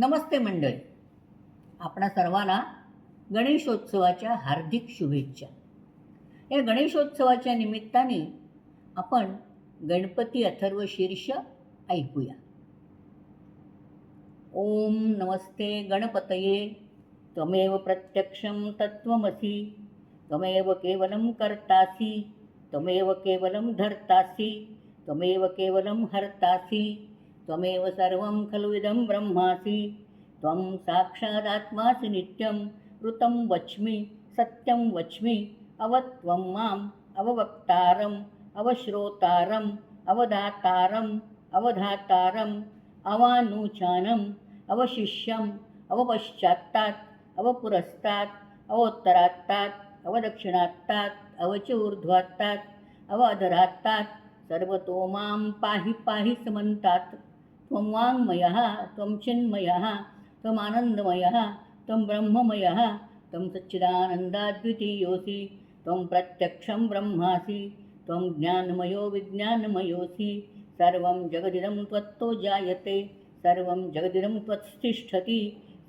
नमस्ते मंडळी. आपणा सर्वांना गणेशोत्सवाच्या हार्दिक शुभेच्छा. या गणेशोत्सवाच्या निमित्ताने आपण गणपती अथर्व शीर्ष ऐकूया. ओम नमस्ते गणपतये. त्वमेव प्रत्यक्षं तत्त्वमसि. त्वमेव केवलं कर्तासि. त्वमेव केवलं धर्तासि. त्वमेव केवलं हर्तासि. त्वमेव सर्वं खलु इदं ब्रह्मासि। त्वं साक्षादात्मासि नित्यं ऋतं वच्मि सत्यं वच्मि अवत्वं माम् अववक्तारम् अवश्रोतारम् अवधातारम् अवधातारम् अवानूचानम् अवशिष्यम् अवपश्चात्तात् अवपुरस्तात् अवोत्तरात्तात् अवदक्षिणात्तात् अवचूर्ध्वात्तात् अवधरात्तात् सर्वतो मां पाहि पाहि समन्तात्। त्वं वाङ्मयः त्वं चिन्मयः त्वमानन्दमयः त्वं ब्रह्ममयः त्वं सच्चिदानन्दाद्वितीयोऽसि त्वं प्रत्यक्षं ब्रह्मासि त्वं ज्ञानमयो विज्ञानमयोऽसि सर्वं जगदिदं त्वत्तो जायते सर्वं जगदिदं त्वत्तिष्ठति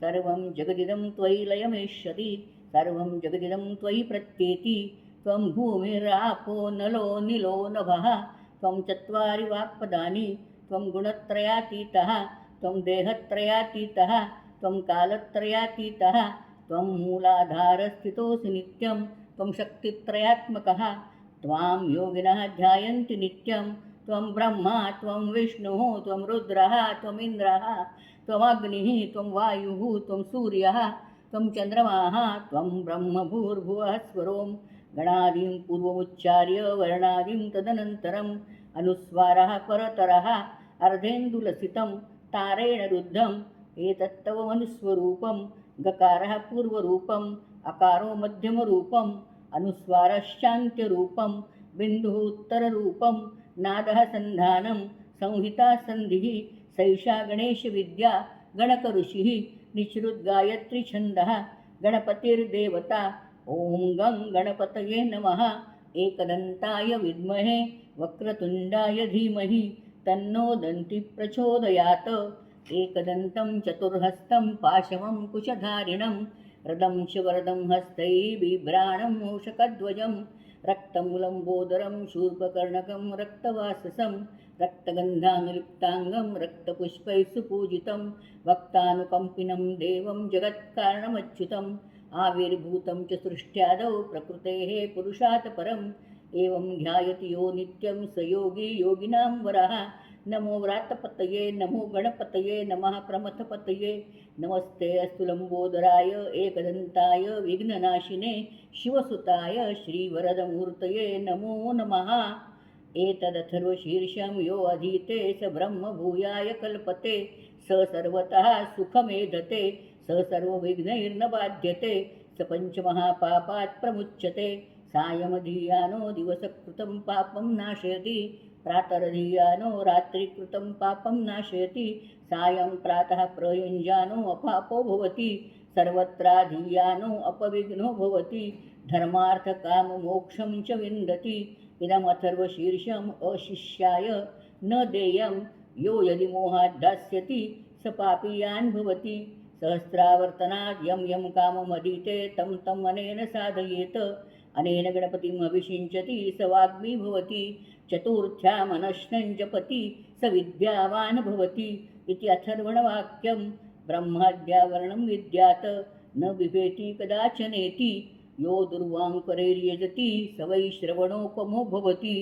सर्वं जगदिदं त्वयि लयमेष्यति सर्वं जगदिदं त्वयि प्रत्येति त्वं भूमिरापो नलो निलो नभः त्वं चत्वारि वाक्पदानि त्वं गुणत्रयातीतः त्वं देहत्रयातीतः त्वं कालत्रयातीतः त्वं मूलाधारस्थितोऽसि नित्यं त्वं शक्तित्रयात्मकः त्वां योगिनः ध्यायन्ति नित्यं त्वं ब्रह्मा त्वं विष्णुः त्वं रुद्रः त्वमिन्द्रः त्वमग्निः त्वं वायुः त्वं सूर्यः त्वं चन्द्रमाः त्वं ब्रह्मभूर्भुवः स्वरों गणादिं पूर्वमुच्चार्य वर्णादिं तदनन्तरम् अनुस्वारः परतरः अर्धेन्दुलसितं तारेण रुद्धम् एतत्तव मनुस्वरूपं गकारः पूर्वरूपम् अकारो मध्यमरूपम् अनुस्वारश्चान्त्यरूपं बिन्दुः उत्तररूपं नादः सन्धानं संहिता सन्धिः सैषा गणेशविद्या गणकऋषिः निःसृद्गायत्रीछन्दः गणपतिर्देवता ॐ गं गणपतये नमः एकदन्ताय विद्महे वक्रतुण्डाय धीमहि। तन्नो दन्ति प्रचोदयात्। एकदन्तं चतुर्हस्तं पाशवं कुशधारिणं रदं शिवरदं हस्तै बिभ्राणं मूषकध्वजं रक्तमुलम्बोदरं शूर्पकर्णकं रक्तवाससं रक्तगन्धानुलिप्ताङ्गं रक्तपुष्पैः सुपूजितं वक्तानुकम्पिनं देवं जगत्कारणमच्युतम् आविर्भूतं च सृष्ट्यादौ प्रकृतेः पुरुषात् परं एवं ध्यायति यो नित्यं स योगी योगिनां वरः। नमो व्रातपतये नमो गणपतये नमः प्रमथपतये। नमस्ते अस्तु लम्बोदराय एकदन्ताय विघ्ननाशिने शिवसुताय श्रीवरदमूर्तये नमो नमः। एतदथर्वशीर्षं यो अधीते स ब्रह्मभूयाय कल्पते स सर्वतः सुखमेधते स सर्वविघ्नैर्न बाध्यते स पञ्चमहापापात् प्रमुच्यते। सायमधीयानो दिवसकृतं पापं नाशयति प्रातरधीयानो रात्रिकृतं पापं नाशयति सायं प्रातः प्रयुञ्जानो अपापो भवति सर्वत्राधीयानो अपविघ्नो भवति धर्मार्थकाममोक्षं च विन्दति इदमथर्वशीर्षम् अशिष्याय न देयं यो यदि मोहात् दास्यति स पापीयान् भवति सहस्रावर्तनाद् यं यं काममधीते तं तम् अनेन साधयेत् अनेन गणपतिम् अभिषिञ्चति स वाग्मी भवति चतुर्थ्या मनश्नञ्जपति स विद्यावान् भवति इति अथर्वणवाक्यं ब्रह्माद्यावरणं विद्यात्। न बिभेति कदाचनेति यो दुर्वाङ्करैर्यजति स वै श्रवणोपमो भवति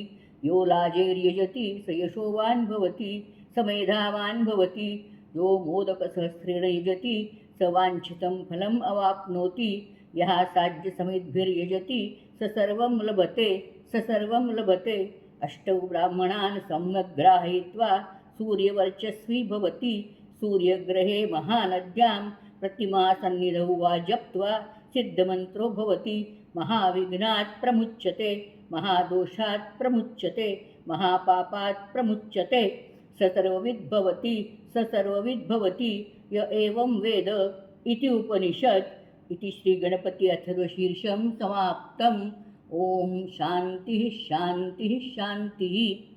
यो लाजैर्यजति स यशोवान् भवति स मेधावान् भवति यो मोदकसहस्रेण यजति स वाञ्छितं फलम् अवाप्नोति यः साध्यसमिद्भिर्यजति स सर्वं लभते स सर्वं लभते। अष्टौ ब्राह्मणान् सम्यक् ग्राहयित्वा सूर्यवर्चस्वी भवति। सूर्यग्रहे महानद्यां प्रतिमासन्निधौ वा जप्त्वा सिद्धमन्त्रो भवति। महाविघ्नात् प्रमुच्यते महादोषात् प्रमुच्यते महापापात् प्रमुच्यते। स सर्वविद्भवति स सर्वविद्भवति य एवं वेद इति उपनिषत्। इति श्रीगणपति अथर्वशीर्षं समाप्तम्। ॐ शान्तिः शान्तिः शान्तिः।